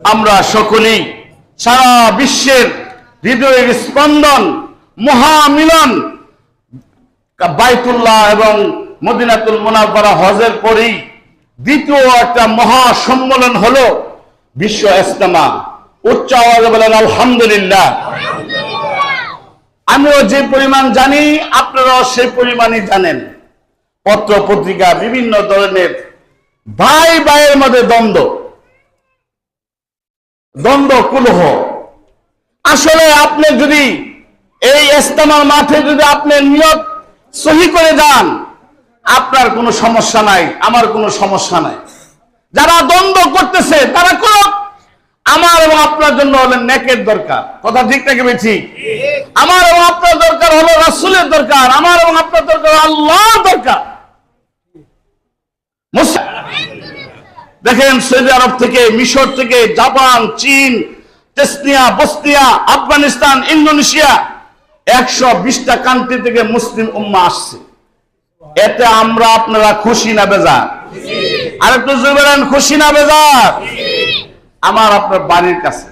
আমরা সকলেই সারা বিশ্বের হৃদয়ের স্পন্দন, মহামিলন, বাইতুল্লাহ এবং মদিনাতুল মোনাফারা হজের পরেই দ্বিতীয় একটা মহা সম্মেলন হলো বিশ্ব ইস্তেমা উচ্চ আওয়াজে বলেন, আলহামদুলিল্লাহ। আমিও যে পরিমাণ জানি, আপনারাও সেই পরিমাণই জানেন। পত্র পত্রিকা বিভিন্ন ধরনের ভাই ভাইয়ের মধ্যে দ্বন্দ্ব। দ্বন্দ্ব কুলহ আসলে আপনি যদি এই ইস্তেমার মাঠে যদি আপনি নিয়ত সহি করে যান, আপনার কোনো সমস্যা নাই, আমার কোনো সমস্যা নাই। যারা দ্বন্দ্ব করতেছে, তারা কোন আমার এবং আপনার জন্য হলেন নেকের দরকার। কথা ঠিক নাকি বেছি আমার এবং আপনার দরকার হলো রাসুলের দরকার। আমার এবং আপনার দরকার আল্লাহর দরকার। মুসলিম দেখেন সৌদি আরব থেকে, মিশর থেকে, জাপান, চীন, তেসনিয়া, বসনিয়া, আফগানিস্তান, ইন্দোনেশিয়া, একশো বিশটা কান্ট্রি থেকে মুসলিম উম্মা আসছে। এতে আমরা আপনারা খুশি না বেজার? আর একটু খুশি না বেজার? আমার আপনার বাড়ির কাছে।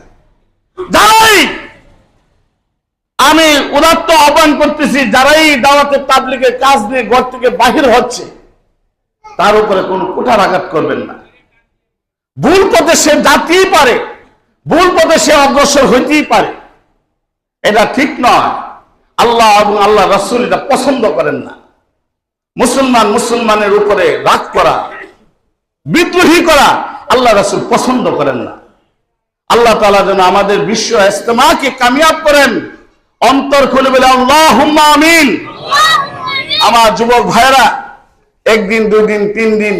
যারাই আমি উদাত্ত আহ্বান করতেছি, যারাই দাওয়াতের তাবলিগের কাজ নিয়ে ঘর থেকে বাহির হচ্ছে, তার উপরে কোনো কুঠার আঘাত করবেন না। ভুল পথে সে যাতেই পারে, ভুল পথে সে অগ্রসর হইতেই পারে। এটা ঠিক নয়। আল্লাহ এবং আল্লাহ রসুল এটা পছন্দ করেন না। মুসলমান মুসলমানের উপরে রাগ করা, বিদ্রোহী করা আল্লাহ রসুল পছন্দ করেন না। আল্লাহ তালা যেন আমাদের বিশ্ব ইস্তেমাকে কামিয়াব করেন। অন্তর খুলে বলে আল্লাহ আমিন। আমার যুবক ভাইরা একদিন দুই দিন তিন দিন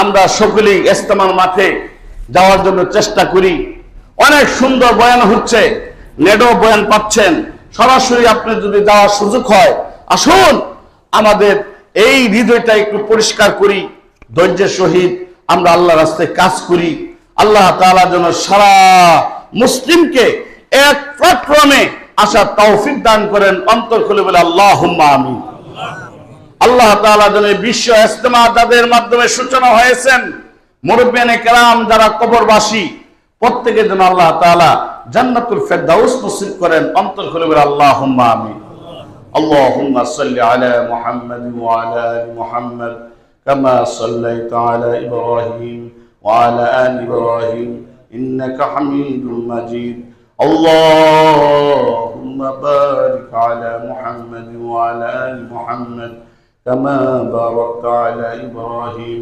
আমরা সকলেই ইস্তেমার মাঠে যাওয়ার জন্য চেষ্টা করি। অনেক সুন্দর বয়ান হচ্ছে, নেডো বয়ান পাচ্ছেন। সরাসরি আপনি যদি যাওয়ার সুযোগ হয়, আসুন, আমাদের এই হৃদয়টা একটু পরিষ্কার করি। ধৈর্যের সহিত আমরা আল্লাহ রাস্তায় কাজ করি। আল্লাহ তাআলা যেন সারা মুসলিমকে এক প্ল্যাটফর্মে আসার তৌফিক দান করেন, অন্তর খুলে বলে আল্লাহ আমিন। আল্লাহ তাআলা যেন বিশ্ব ইস্তেমা তাদের মাধ্যমে সূচনা হয়েছেন মুরব্বিয়ানে কেরাম যারা কবরবাসী প্রত্যেকের জন্য আল্লাহ তাআলা জান্নাতুল ফেরদাউস নসিব করেন অন্তর খুলে বলে আল্লাহ আমিন اللهم صل على محمد وعلى ال محمد كما صليت على ابراهيم وعلى ال ابراهيم انك حميد مجيد اللهم بارك على محمد وعلى ال محمد كما باركت على ابراهيم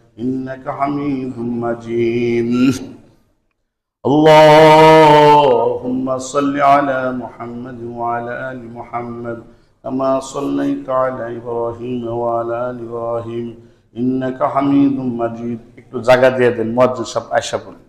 إنك حميد مجيد اللهم صل على محمد وعلى آل محمد كما صليت على إبراهيم وعلى آل إبراهيم إنك حميد مجيد একটু জায়গা দিয়ে দেন মসজিদ সব আয়সা বলে